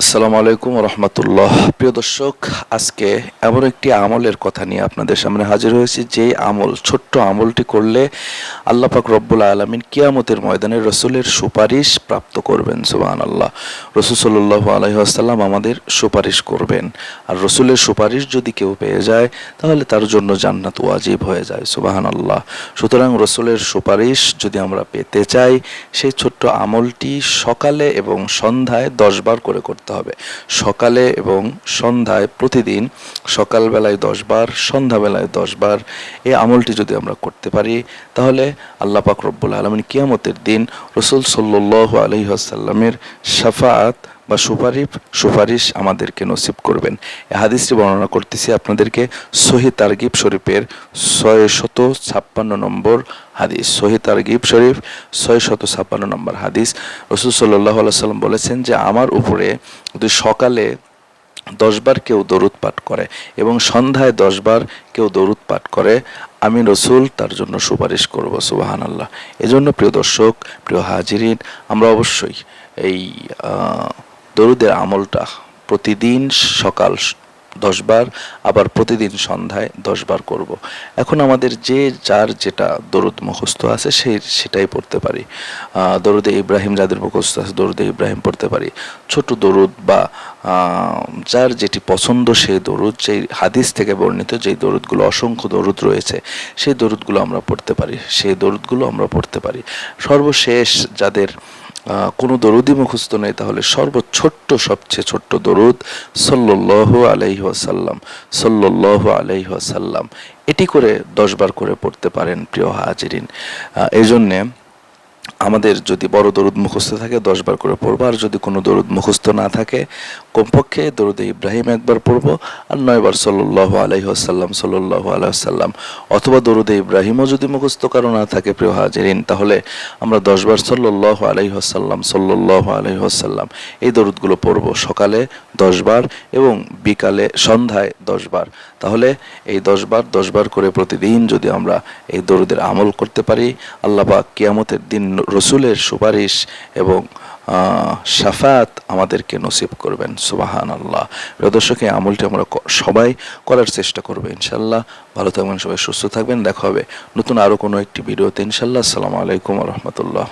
আসসালামু আলাইকুম রহমতুল্লাহ। প্রিয় দর্শক, আজকে এমন একটি আমলের কথা নিয়ে আপনাদের সামনে হাজির হয়েছি যে আমল, ছোট্ট আমলটি করলে আল্লাহ পাক রব্বুল আলমিন কিয়ামতের ময়দানে রসুলের সুপারিশ প্রাপ্ত করবেন সুবাহান আল্লাহ রসুল সাল্লাহ আলহিহাসাল্লাম আমাদের সুপারিশ করবেন। আর রসুলের সুপারিশ যদি কেউ পেয়ে যায়, তাহলে তার জন্য জান্নাত ওয়াজিব হয়ে যায় সুবাহান আল্লাহ সুতরাং রসুলের সুপারিশ যদি আমরা পেতে চাই, সেই ছোট্ট আমলটি সকালে এবং সন্ধ্যায় দশবার করে করতে হবে। সকালে এবং সন্ধ্যায় প্রতিদিন সকালবেলায় দশবার সন্ধ্যাবেলায় দশবার এই আমলটি যদি আমরা করতে পারি, তাহলে আল্লাহ পাক রব্বুল আলমিন কিয়ামতের দিন রসুল সাল্লু আলহি আসাল্লামের সাফাত বা সুপারিশ সুপারিশ আমাদেরকে নসিব করবেন। এই হাদিসটি বর্ণনা করতেছি আপনাদেরকে সহি তারগিব শরীফের ছয় শত ছাপ্পান্ন নম্বর হাদিস। সহি তারগিব শরীফ ছয় শত ছাপ্পান্ন নম্বর হাদিস। রসুল সাল্লাহ সাল্লাম বলেছেন যে, আমার উপরে যদি সকালে দশবার কেউ দরুদ পাঠ করে এবং সন্ধ্যায় দশবার কেউ দরুদ পাঠ করে, আমি রসুল তার জন্য সুপারিশ করব। সুবাহান আল্লাহ এজন্য প্রিয় দর্শক, প্রিয় হাজিরিন, আমরা অবশ্যই এই দরুদের আমলটা প্রতিদিন সকাল দশবার, আবার প্রতিদিন সন্ধ্যায় দশবার করব। এখন আমাদের যে, যার যেটা দরুদ মুখস্থ আছে সেই সেটাই পড়তে পারি। দরুদে ইব্রাহিম যাদের মুখস্থ আছে, দরুদে ইব্রাহিম পড়তে পারি। ছোট দরুদ বা যার যেটি পছন্দ সেই দরুদ, যেই হাদিস থেকে বর্ণিত যেই দরুদগুলো, অসংখ্য দরুদ রয়েছে, সেই দরুদগুলো আমরা পড়তে পারি। সেই দরুদগুলো আমরা পড়তে পারি। সর্বশেষ যাদের কোনো দরুদই মুখস্থ নেই, তাহলে সর্বছোট্ট, সবচেয়ে ছোট্ট দরুদ সল্লাল্লাহু আলাইহি ওয়াসাল্লাম, সল্লাল্লাহু আলাইহি ওয়াসাল্লাম। এটি করে দশবার করে পড়তে পারেন প্রিয় হাজিরিন। এই জন্যে আমাদের যদি বড় দরুদ মুখস্থ থাকে দশবার করে পড়ব। আর যদি কোনো দরুদ মুখস্থ না থাকে, কমপক্ষে দরুদে ইব্রাহিম একবার পড়ব আর নয়বার সল্লাহ আলাইহি আসাল্লাম সল্লাহ আলাইসাল্লাম অথবা দরুদে ইব্রাহিমও যদি মুখস্থ কারও না থাকে, প্রিয় হাজিরিন, তাহলে আমরা দশবার সল্লাহ আলাইহি আসাল্লাম সল্লাহ আলাইহি আসাল্লাম এই দরুদগুলো পড়ব সকালে দশবার এবং বিকালে সন্ধ্যায় দশবার তাহলে এই দশবার দশবার করে প্রতিদিন যদি আমরা এই দরুদের আমল করতে পারি, আল্লাহ পাক কিয়ামতের দিন রসুলের সুপারিশ এবং সাফাত আমাদেরকে নসিব করবেন সুবাহান আল্লাহ প্রদর্শকে আমলটি আমরা সবাই করার চেষ্টা করব ইনশাল্লাহ ভালো থাকবেন, সবাই সুস্থ থাকবেন। দেখা হবে নতুন আরও কোনো একটি ভিডিওতে ইনশাল্লাহ আসসালামু আলাইকুম রহমতুল্লাহ।